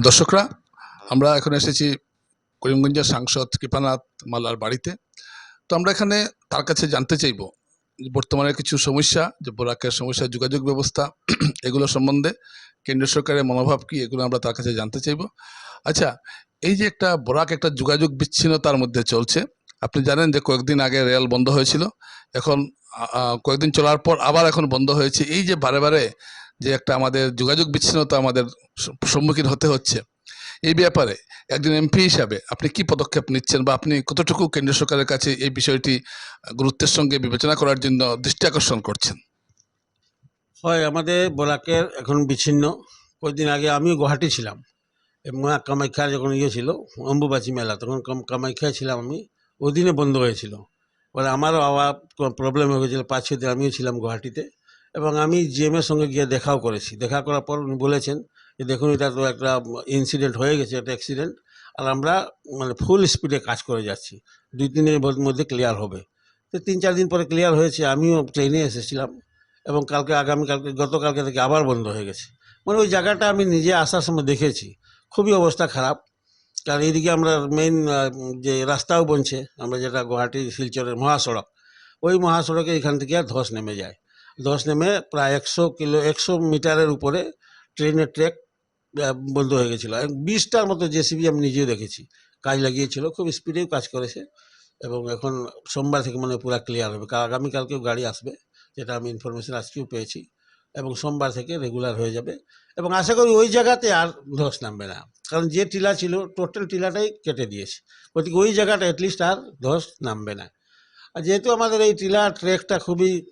দর্শকরা, আমরা এখন এসেছি করিমগঞ্জের সাংসদ কৃপানাথ মালার বাড়িতে। তো আমরা এখানে তার কাছে জানতে চাইব বর্তমানে কিছু সমস্যা, যে বোরাকের সমস্যা, যোগাযোগ ব্যবস্থা, এগুলো সম্বন্ধে কেন্দ্র সরকারের মনোভাব কি, এগুলো আমরা তার কাছে জানতে চাইব। আচ্ছা এই যে একটা বোরাক একটা যোগাযোগ বিচ্ছিন্নতার মধ্যে চলছে, আপনি জানেন যে কয়েকদিন আগে রেল বন্ধ হয়েছিল, এখন কয়েকদিন চলার পর আবার এখন বন্ধ হয়েছে। এই যে বারে বারে যে একটা আমাদের যোগাযোগ বিচ্ছিন্নতা আমাদের সম্মুখীন হতে হচ্ছে। এই ব্যাপারে একজন এমপি হিসাবে আপনি কি পদক্ষেপ নিচ্ছেন বা আপনি কতটুকু কেন্দ্র সরকারের কাছে এই বিষয়টি, গুরুত্বের সঙ্গে বিবেচনা করার জন্য দৃষ্টি আকর্ষণ করছেন? হয়, আমাদের বরাকের এখন বিচ্ছিন্ন। কয়েকদিন আগে আমিও গুয়াহাটি ছিলাম। মা কামাখ্যার যখন ইয়ে ছিল, অম্বুবাচী মেলা, তখন কাম- কামাখ্যায় ছিলাম আমি। ওই দিনে বন্ধ হয়েছিল। এবার আমারও আবার প্রবলেম হয়ে গেছিল। পাঁচ ছয় দিন আমিও ছিলাম গুয়াহাটিতে। এবং আমি জিএমের সঙ্গে গিয়ে দেখাও করেছি। দেখা করার পর উনি বলেছেন যে, দেখুন, এটা তো একটা ইনসিডেন্ট হয়ে গেছে, একটা অ্যাক্সিডেন্ট আর আমরা মানে ফুল স্পিডে কাজ করে যাচ্ছি। দুই তিন দিনের মধ্যে- ক্লিয়ার হবে। তো তিন চার দিন পরে ক্লিয়ার হয়েছে, আমিও ট্রেনে এসেছিলাম এবং কালকে, আগামীকালকে, গতকালকে থেকে আবার বন্ধ হয়ে গেছে। মানে ওই জায়গাটা আমি নিজে আসার সময় দেখেছি। খুবই অবস্থা খারাপ। কারণ এইদিকে আমরা মেইন যে রাস্তাও বনছে, আমরা যেটা গুয়াহাটি শিলচরের মহাসড়ক, ওই মহাসড়কে এখান থেকে আর ধস নেমে যায়। ধস নেমে প্রায় একশো কিলো, একশো মিটারের উপরে ট্রেনের ট্র্যাক বন্ধ হয়ে গেছিল। এবং বিশটার মতো জেসিবি আমি নিজেও দেখেছি। কাজ লাগিয়েছিল, খুব স্পিডেও কাজ করেছে এবং এখন সোমবার থেকে মানে পুরো ক্লিয়ার হবে। কারণ আগামীকালকেও গাড়ি আসবে, যেটা আমি ইনফরমেশন আজকেও পেয়েছি এবং সোমবার থেকে রেগুলার হয়ে যাবে এবং আশা করি ওই জায়গাতে আর ধস নামবে না। কারণ যে টিলা ছিল টোটাল টিলাটাই কেটে দিয়েছে। গতিকে ওই জায়গাটা অ্যাটলিস্ট আর ধস নামবে না। আর যেহেতু আমাদের এই টিলা, ট্রেকটা খুবই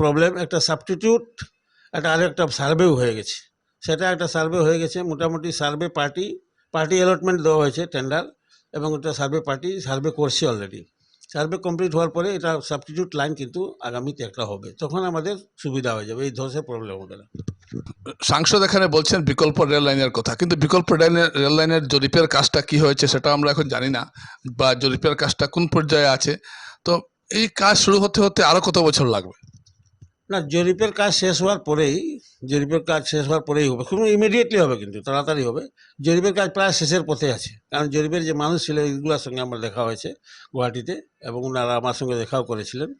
প্রবলেম একটা সাবস্টিটিউট একটা আরেকটা সার্ভেও হয়ে গেছে। সেটা একটা সার্ভে হয়ে গেছে, মোটামুটি সার্ভে পার্টি পার্টি অ্যালটমেন্ট দেওয়া হয়েছে টেন্ডার এবং এটা সার্ভে পার্টি সার্ভে করছে অলরেডি সার্ভে কমপ্লিট হওয়ার পরে এটা সাবস্টিটিউট লাইন কিন্তু আগামীতে একটা হবে। তখন আমাদের সুবিধা হয়ে যাবে, এই ধসের প্রবলেম হবে না। সাংসদ এখানে বলছেন বিকল্প রেল লাইনের কথা, কিন্তু বিকল্প রেল লাইনের জরিপের কাজটা কি হয়েছে সেটা আমরা এখন জানি না, বা জরিপের কাজটা কোন পর্যায়ে আছে। তো এই কাজ শুরু হতে হতে আরও কত বছর লাগবে? না, জরিপের কাজ শেষ হওয়ার পরেই, জরিপের কাজ শেষ হওয়ার পরেই হবে। খুব ইমিডিয়েটলি হবে কিন্তু, তাড়াতাড়ি হবে। জরিপের কাজ প্রায় শেষের পথে আছে। কারণ জরিপের যে মানুষ ছিল এইগুলোর সঙ্গে আমার দেখা হয়েছে গুয়াহাটিতে, এবং ওনারা আমার সঙ্গে দেখাও করেছিলেন।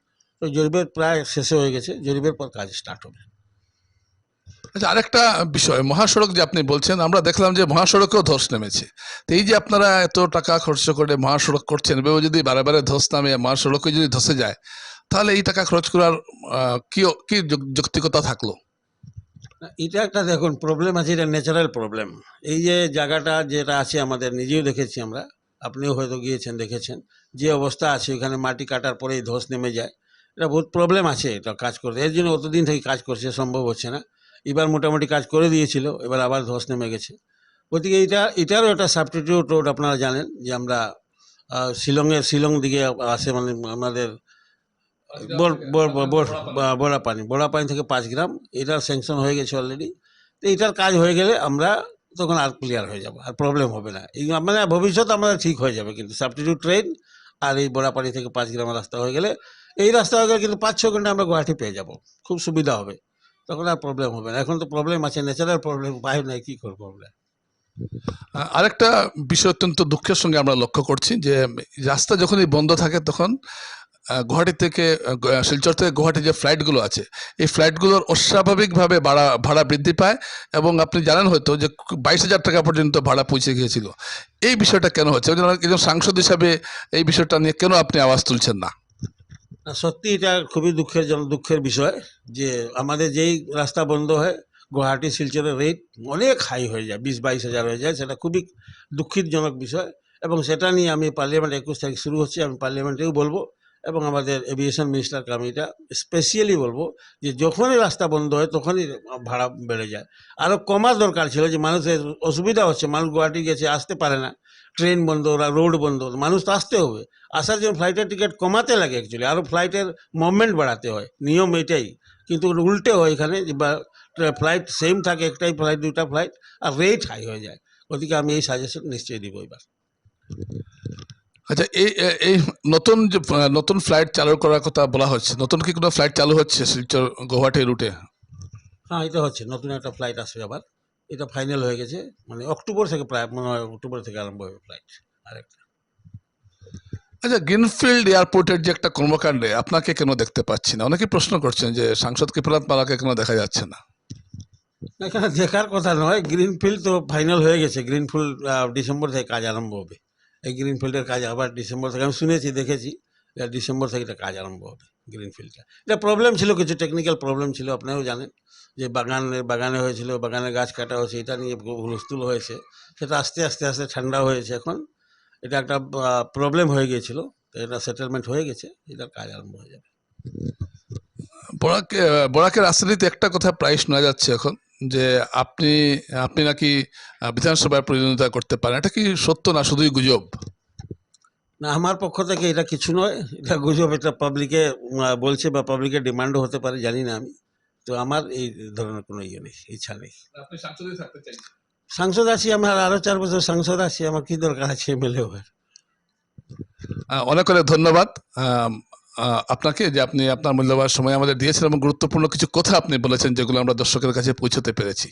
তো জরিপের প্রায় শেষে হয়ে গেছে, জরিপের পর কাজ স্টার্ট হবে। আচ্ছা আরেকটা বিষয়, মহাসড়ক যে আপনি বলছেন, আমরা দেখলাম যে মহাসড়কেও ধস নেমেছে। তো এই যে আপনারা এত টাকা খরচ করে মহাসড়ক করছেন, এভাবে যদি বারে বারে ধস নামে মহাসড়কে যদি ধসে যায় তাহলে এই টাকা খরচ করার কি কি যুক- যৌক্তিকতা থাকল? এটা একটা দেখুন প্রবলেম আছে, এটা ন্যাচারাল প্রবলেম এই যে জায়গাটা যেটা আছে আমাদের, নিজেও দেখেছি আমরা, আপনিও হয়তো গিয়েছেন, দেখেছেন, যে অবস্থা আছে, ওখানে মাটি কাটার পরেই ধস নেমে যায়। এটা বহুত প্রবলেম আছে, এটা কাজ করতে। এর জন্য অতদিন থেকে কাজ করছে, সম্ভব হচ্ছে না। এবার মোটামুটি কাজ করে দিয়েছিল, এবার আবার ধস নেমে গেছে। গতিকে এটা, এটারও একটা সাবস্টিটিউট রোড আপনারা জানেন, যে আমরা শিলংয়ের, শিলং দিকে আসে মানে আমাদের বড় পানি। বড়া পানি থেকে পাঁচ গ্রাম এটার স্যাংশন হয়ে গেছে অলরেডি তো এটার কাজ হয়ে গেলে আমরা তখন আর ক্লিয়ার হয়ে যাব আর প্রবলেম হবে না। এই মানে ভবিষ্যৎ আমাদের ঠিক হয়ে যাবে কিন্তু সাবস্টিটিউট ট্রেন আর এই বড়া পানি থেকে পাঁচ গ্রামের রাস্তা হয়ে গেলে এই রাস্তা হয়ে গেলে কিন্তু পাঁচ ছ ঘণ্টা আমরা গুয়াহাটি পেয়ে যাব। খুব সুবিধা হবে। তখন আর প্রবলেম হবে না। এখন তো প্রবলেম আছে ন্যাচারাল প্রবলেম উপায় নাই কী করব আমরা? আরেকটা বিষয় অত্যন্ত দুঃখের সঙ্গে আমরা লক্ষ্য করছি যে রাস্তা যখনই বন্ধ থাকে তখন গুয়াহাটি থেকে শিলচর থেকে গুয়াহাটি যে ফ্লাইটগুলো আছে, এই ফ্লাইটগুলোর অস্বাভাবিকভাবে ভাড়া ভাড়া বৃদ্ধি পায় এবং আপনি জানেন হয়তো যে বাইশ হাজার টাকা পর্যন্ত ভাড়া পৌঁছে গিয়েছিল। এই বিষয়টা কেন হচ্ছে? একজন সাংসদ হিসাবে এই বিষয়টা নিয়ে কেন আপনি আওয়াজ তুলছেন না? সত্যি এটা খুবই দুঃখের দুঃখের বিষয় যে আমাদের যেই রাস্তা বন্ধ হয়, গুয়াহাটি, শিলচরের রেট অনেক হাই হয়ে যায়, বিশ, বাইশ হাজার হয়ে যায়, সেটা খুবই দুঃখিতজনক বিষয় এবং সেটা নিয়ে আমি পার্লামেন্ট একুশ তারিখ শুরু হচ্ছে, আমি পার্লামেন্টেও বলব। এবং আমাদের এভিয়েশন মিনিস্টারকে আমি এটা স্পেশালি বলব যে যখনই রাস্তা বন্ধ হয় তখনই ভাড়া বেড়ে যায়। আরও কমার দরকার ছিল যে মানুষের অসুবিধা হচ্ছে, মানুষ গুয়াহাটি গেছে, আসতে পারে না। ট্রেন বন্ধ ওরা রোড বন্ধ, মানুষ তো আসতে হবে। আসার জন্য ফ্লাইটের টিকিট কমাতে লাগে অ্যাকচুয়ালি আরও ফ্লাইটের মুভমেন্ট বাড়াতে হয়, নিয়ম এটাই। কিন্তু উল্টে হয় এখানে যে বা ফ্লাইট সেম থাকে, একটাই ফ্লাইট দুটা ফ্লাইট আর রেট হাই হয়ে যায়। ওদিকে আমি এই সাজেশন নিশ্চয়ই দিব এবার। আচ্ছা এই এই নতুন যে নতুন ফ্লাইট চালু করার কথা বলা হচ্ছে নতুন কি কোনো ফ্লাইট চালু হচ্ছে শিলচর গুয়াহাটি রুটে হ্যাঁ এটা হচ্ছে নতুন একটা ফ্লাইট আসবে আবার এটা ফাইনাল হয়ে গেছে মানে অক্টোবর থেকে প্রায় মনে হয় অক্টোবর থেকে আরম্ভ হবে ফ্লাইট আরেকটা। আচ্ছা গ্রিনফিল্ড এয়ারপোর্টের যে একটা কর্মকাণ্ডে আপনাকে কেন দেখতে পাচ্ছি না? অনেকে প্রশ্ন করছেন যে সাংসদ কৃপানাথ মালাকে কেন দেখা যাচ্ছে না? না, এখানে দেখার কথা নয় গ্রিনফিল্ড তো ফাইনাল হয়ে গেছে গ্রিনফিল্ড ডিসেম্বর থেকে কাজ আরম্ভ হবে। এই গ্রিনফিল্ডের কাজ আবার ডিসেম্বর থেকে, আমি শুনেছি, দেখেছি ডিসেম্বর থেকে এটা কাজ আরম্ভ হবে, গ্রিনফিল্ডটা। এটা প্রবলেম ছিল, কিছু টেকনিক্যাল প্রবলেম ছিল, আপনারাও জানেন, যে বাগানের বাগানে হয়েছিল, বাগানে গাছ কাটা হয়েছে, এটা নিয়ে হুলস্থুল হয়েছে, সেটা আস্তে আস্তে আস্তে ঠান্ডা হয়েছে এখন। এটা একটা প্রবলেম হয়ে গিয়েছিল এটা সেটেলমেন্ট হয়ে গেছে, এটার কাজ আরম্ভ হয়ে যাবে। বরাকে, বরাকের রাজনীতিতে একটা কথা প্রায় শোনা যাচ্ছে এখন। যে আপনি আপনি নাকি বিধানসভায় প্রতিদ্বন্দ্বিতা করতে পারেন। এটা কি সত্য না শুধুই গুজব? না আমার পক্ষ থেকে এটা কিছু নয়। এটা গুজব এটা পাবলিকে বলছে বা পাবলিকের ডিমান্ডও হতে পারে জানি না আমি। তো আমার এই ধরনের কোনো ইয়ে নেই ইচ্ছা নেই। সাংসদ আছি আমার আরও চার বছর সাংসদ আছি আমার কি দরকার আছে এমএলএ অনেক অনেক ধন্যবাদ। আহ, আপনাকে যে আপনি আপনার মূল্যবান সময় আমাদের দিয়েছেন এবং গুরুত্বপূর্ণ কিছু কথা আপনি বলেছেন যেগুলো আমরা দর্শকের কাছে পৌঁছতে পেরেছি।